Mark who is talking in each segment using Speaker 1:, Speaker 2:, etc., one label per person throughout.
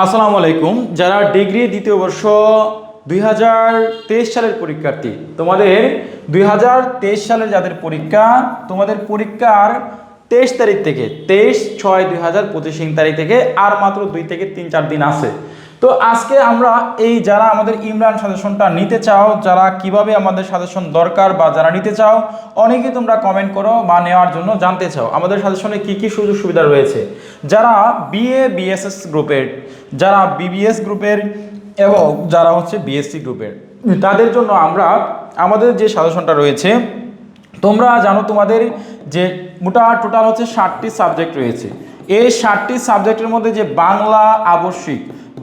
Speaker 1: আসসালামু আলাইকুম। যারা ডিগ্রি দ্বিতীয় বর্ষ দুই হাজার তেইশ সালের পরীক্ষার্থী, তোমাদের দুই হাজার তেইশ সালের যাদের পরীক্ষা, তোমাদের পরীক্ষার তেইশ তারিখ থেকে, তেইশ ছয় দুই হাজার পঁচিশ তারিখ থেকে, আর মাত্র দুই থেকে তিন চার দিন আছে। তো আজকে আমরা এই যারা আমাদের ইমরান সাজেশনটা নিতে চাও, যারা কীভাবে আমাদের সাজেশন দরকার বা যারা নিতে চাও, অনেকেই তোমরা কমেন্ট করো বা নেওয়ার জন্য জানতে চাও। আমাদের সাজেশনে কি কি সুযোগ সুবিধা রয়েছে? যারা বিএ বিএসএস গ্রুপের যারা বিবিএস গ্রুপের এবং যারা হচ্ছে বিএসসি গ্রুপের তাদের জন্য আমরা আমাদের যে সাজেশনটা রয়েছে, তোমরা জানো তোমাদের যে মোটা টোটাল হচ্ছে ষাটটি সাবজেক্ট রয়েছে। এই ষাটটি সাবজেক্টের মধ্যে যে বাংলা আবশ্যিক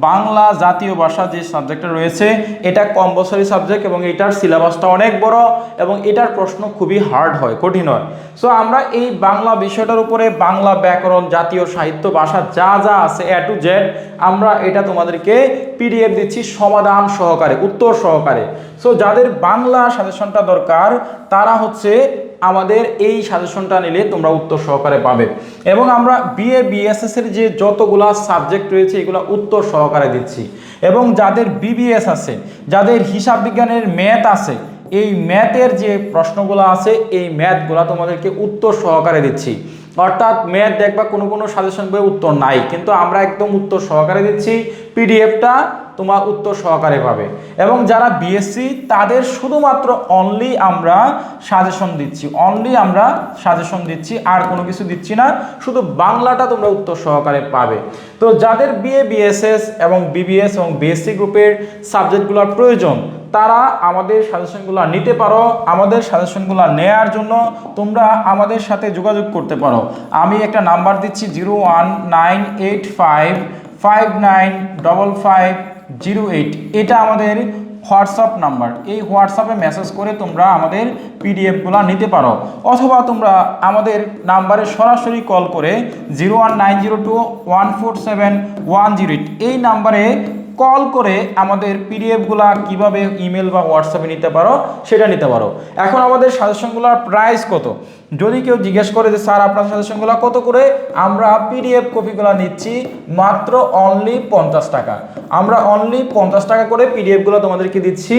Speaker 1: বাংলা জাতীয় ভাষা যে সাবজেক্টটা রয়েছে, এটা কম্পালসারি সাবজেক্ট এবং এটার সিলেবাসটা অনেক বড় এবং এটার প্রশ্ন খুবই হার্ড হয়, কঠিন হয়। সো আমরা এই বাংলা বিষয়টার উপরে বাংলা ব্যাকরণ, জাতীয় সাহিত্য, ভাষা যা যা আছে এ টু জেড আমরা এটা তোমাদেরকে পিডিএফ দিচ্ছি সমাধান সহকারে, উত্তর সহকারে। সো যাদের বাংলা সাজেশনটা দরকার, তারা হচ্ছে আমাদের এই সাজেশনটা নিলে তোমরা উত্তর সহকারে পাবে। এবং আমরা বিএ বিএসএস এর যে যতগুলা সাবজেক্ট রয়েছে, এগুলো উত্তর সহকারে দিচ্ছি। এবং যাদের বিবিএস আছে, যাদের হিসাব বিজ্ঞানের ম্যাথ আছে এই ম্যাথের যে প্রশ্নগুলো আছে, এই ম্যাথগুলো তোমাদেরকে উত্তর সহকারে দিচ্ছি। অর্থাৎ ম্যাথ দেখবা কোনো কোনো সাজেশন বই উত্তর নাই, কিন্তু আমরা একদম উত্তর সহকারে দিচ্ছি। পিডিএফটা তোমার উত্তর সহকারে পাবে। এবং যারা বিএসসি তাদের শুধুমাত্র অনলি আমরা সাজেশন দিচ্ছি। অনলি আমরা সাজেশন দিচ্ছি, আর কোনো কিছু দিচ্ছি না, শুধু বাংলাটা তোমরা উত্তর সহকারে পাবে। তো যাদের বিএ বিএসএস এবং বিবিএস এবং বিএসসি গ্রুপের সাবজেক্টগুলোর প্রয়োজন তারা আমাদের সাজেশনগুলো নিতে পারো, আমাদের সাজেশনগুলো নেয়ার জন্য তোমরা আমাদের সাথে যোগাযোগ করতে পারো। আমি একটা নাম্বার দিচ্ছি zero one nine eight five five nine double five zero eight. এটা আমাদের হোয়াটসঅ্যাপ নাম্বার। এই হোয়াটসঅ্যাপে মেসেজ করে তোমরা আমাদের পিডিএফগুলো নিতে পারো। অথবা তোমরা আমাদের নাম্বারে সরাসরি কল করে zero one nine zero two one four seven one zero eight. এই নাম্বারে কল করে আমাদের পিডিএফগুলো কীভাবে ইমেল বা হোয়াটসঅ্যাপে নিতে পারো, সেটা নিতে পারো। এখন আমাদের সাজেশনগুলোর প্রাইস কত? যদি কেউ জিজ্ঞেস করে যে, স্যার, আপনার সাজেশনগুলো কত করে? আমরা পিডিএফ কপিগুলো নিচ্ছি মাত্র অনলি পঞ্চাশ টাকা। আমরা অনলি পঞ্চাশ টাকা করে পিডিএফগুলো তোমাদেরকে দিচ্ছি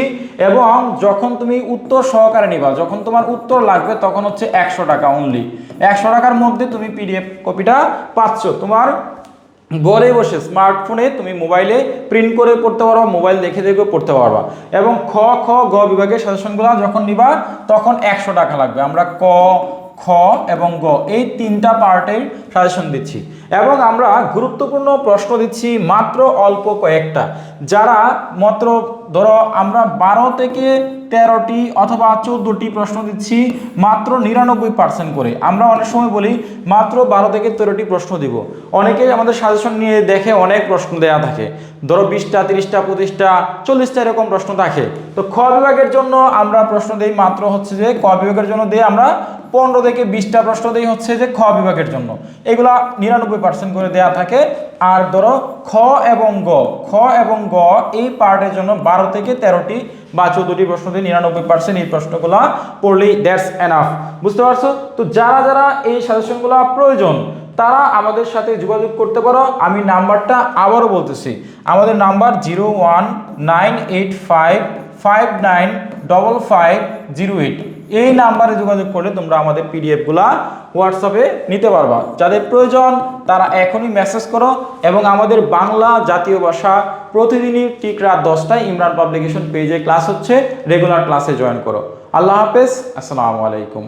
Speaker 1: এবং যখন তুমি উত্তর সহকারে নিবা, যখন তোমার উত্তর লাগবে, তখন হচ্ছে একশো টাকা অনলি একশো টাকার মধ্যে তুমি পিডিএফ কপিটা পাচ্ছ। তোমার ঘরে বসে স্মার্টফোনে তুমি মোবাইলে প্রিন্ট করে পড়তে পারবা মোবাইল দেখে দেখে পড়তে পারবা। এবং খ খ, গ বিভাগের সাজেশনগুলো যখন নিবা, তখন একশো টাকা লাগবে। আমরা ক, খ এবং গ, এই তিনটা পার্টের সাজেশন দিচ্ছি। এবং আমরা গুরুত্বপূর্ণ প্রশ্ন দিচ্ছি মাত্র অল্প কয়েকটা। যারা মাত্র ধরো আমরা বারো থেকে তেরোটি অথবা চোদ্দোটি প্রশ্ন দিচ্ছি মাত্র নিরানব্বই পার্সেন্ট করে। আমরা অনেক সময় বলি, মাত্র বারো থেকে তেরোটি প্রশ্ন দিব। অনেকে আমাদের সাজেশন নিয়ে দেখে অনেক প্রশ্ন দেওয়া থাকে। ধরো বিশটা, তিরিশটা, পঁচিশটা, চল্লিশটা এরকম প্রশ্ন থাকে। তো খ বিভাগের জন্য আমরা প্রশ্ন দিই মাত্র হচ্ছে যে ক বিভাগের জন্য দিয়ে আমরা পনেরো থেকে বিশটা প্রশ্ন দেই হচ্ছে যে, খ বিভাগের জন্য। এগুলা নিরানব্বই পার্সেন্ট করে দেওয়া থাকে। আর ধরো খ এবং গ, খ এবং গ এই পার্টের জন্য বারো থেকে তেরোটি বা চোদ্দটি প্রশ্ন দিয়ে নিরানব্বই পার্সেন্ট এই প্রশ্নগুলো পড়লেই দ্যাটস এনাফ বুঝতে পারছ? তো যারা যারা এই সাজেশনগুলো প্রয়োজন, তারা আমাদের সাথে যোগাযোগ করতে পারো। আমি নাম্বারটা আবারও বলতেছি। আমাদের number zero one nine eight five five nine double five zero eight. এই নাম্বারে যোগাযোগ করলে তোমরা আমাদের পিডিএফগুলা হোয়াটসঅ্যাপে নিতে পারবা। যাদের প্রয়োজন, তারা এখনই মেসেজ করো এবং আমাদের বাংলা জাতীয় ভাষা প্রতিদিনই ঠিক রাত দশটায় ইমরান পাবলিকেশন পেজে ক্লাস হচ্ছে রেগুলার ক্লাসে জয়েন করো। আল্লাহ হাফেজ, আসসালামু আলাইকুম।